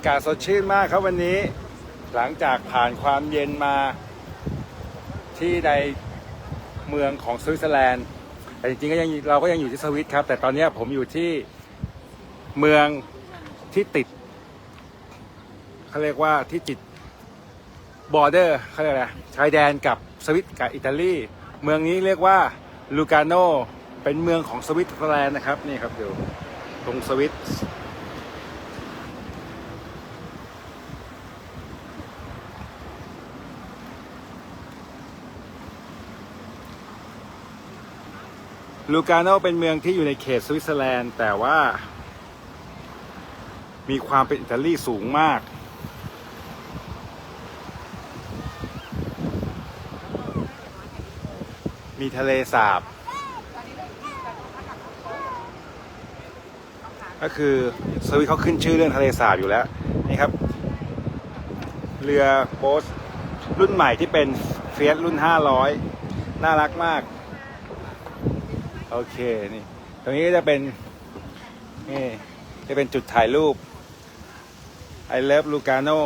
ากาศสดชื่นมากครับวันนี้ หลังจากผ่านความเย็นมาที่ในเมืองของสวิตเซอร์แลนด์ แต่จริงๆก็ยังเราก็ยังอยู่ที่สวิตครับ แต่ตอนนี้ผมอยู่ที่เมืองที่ติดเขาเรียกว่าที่ติดบอร์เดอร์เขาเรียกอะไรชายแดนกับสวิตกับอิตาลี เมืองนี้เรียกว่าลูกาโนเป็นเมืองของสวิตเซอร์แลนด์นะครับ นี่ครับดูตรงสวิต ลูกาโนเป็นเมืองที่อยู่ในเขตสวิตเซอร์แลนด์ แต่ว่า มีความเป็นอิตาลีสูงมาก มีทะเลสาบ ก็คือสวิตเขาขึ้นชื่อเรื่องทะเลสาบอยู่แล้ว นี่ครับ เรือโบ๊ทรุ่นใหม่ที่เป็นเฟียสรุ่น 500 น่ารักมาก โอเคนี่ตรงนี้ก็จะเป็นนี่จะเป็นจุดถ่ายรูป I love Lucano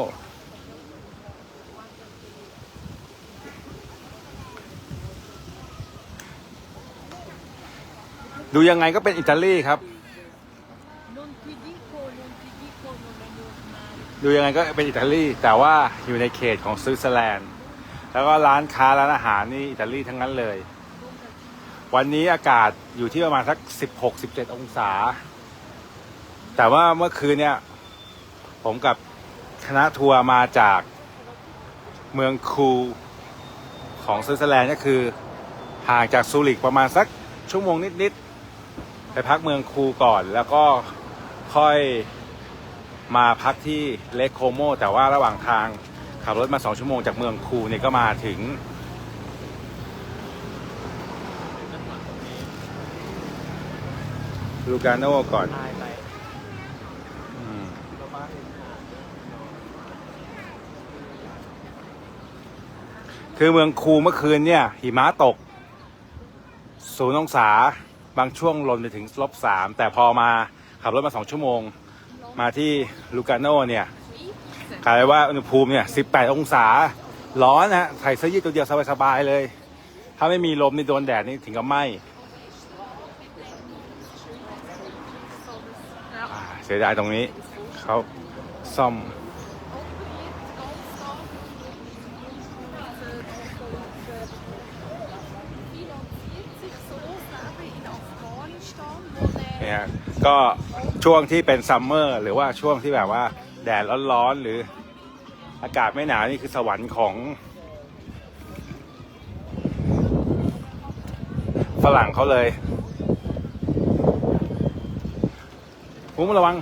ดูยังไงก็เป็นอิตาลีครับ ดูยังไงก็เป็นอิตาลีแต่ว่าอยู่ในเขตของสวิตเซอร์แลนด์ แล้วก็ร้านค้าร้านอาหารนี่อิตาลีทั้งนั้นเลย วันนี้อากาศอยู่ที่ประมาณสัก16 17องศา แต่ว่าเมื่อคืนเนี่ย ผมกับคณะทัวร์มาจากเมืองคูของสวิตเซอร์แลนด์ก็คือห่างจากซูริกประมาณสักชั่วโมงนิดๆ ไปพักเมืองคูก่อน แล้วก็ค่อยมาพักที่เลคโคโม แต่ว่าระหว่างทางขับรถมาสองชั่วโมงจากเมืองคูเนี่ยก็มาถึง ลูกาโน่ก่อนอืมคือเมืองคูเมื่อคืนเนี่ย หิมะตกศูนย์องศาบางช่วงลงไปถึงลบสามแต่พอมาขับรถมาสองชั่วโมง มาที่ลูกาโน่เนี่ยกลายว่าอุณหภูมิเนี่ย18องศา ร้อนนะฮะใส่เสื้อยืดตัวเดียวสบายๆเลย ถ้าไม่มีลมนี่โดนแดดนี่ถึงกับไหม อ่า เสียดายตรงนี้เขาซ่อม เนี่ยก็ช่วงที่เป็นซัมเมอร์หรือว่าช่วงที่แบบว่าแดดร้อนๆหรืออากาศไม่หนาวนี่คือสวรรค์ของฝรั่งเขาเลย คุ้มระวัง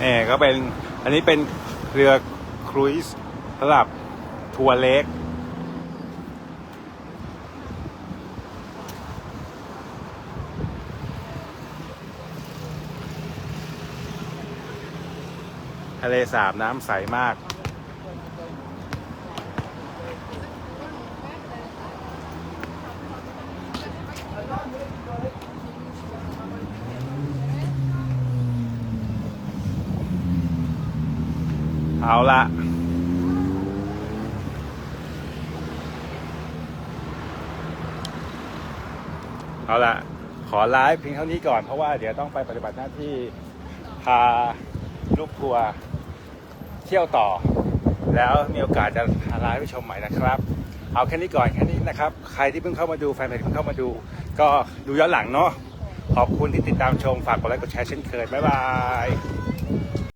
เอก็เป็น อันนี้เป็นเรือครูซสำหรับทัวร์เล็กทะเลสาบน้ำใสมาก เอาละเอาละขอไลฟ์เพียงเท่านี้ก่อนเพราะว่าเดี๋ยวต้องไปปฏิบัติหน้าที่พาลูกทัวร์เที่ยวต่อ แล้วมีโอกาสจะหาไลฟ์ไปชมใหม่นะครับ เอาแค่นี้ก่อนแค่นี้นะครับ ใครที่เพิ่งเข้ามาดูแฟนเพจเพิ่งเข้ามาดู ก็ดูย้อนหลังเนาะขอบคุณที่ติดตามชมฝากกดไลค์กดแชร์เช่นเคยบ๊ายบาย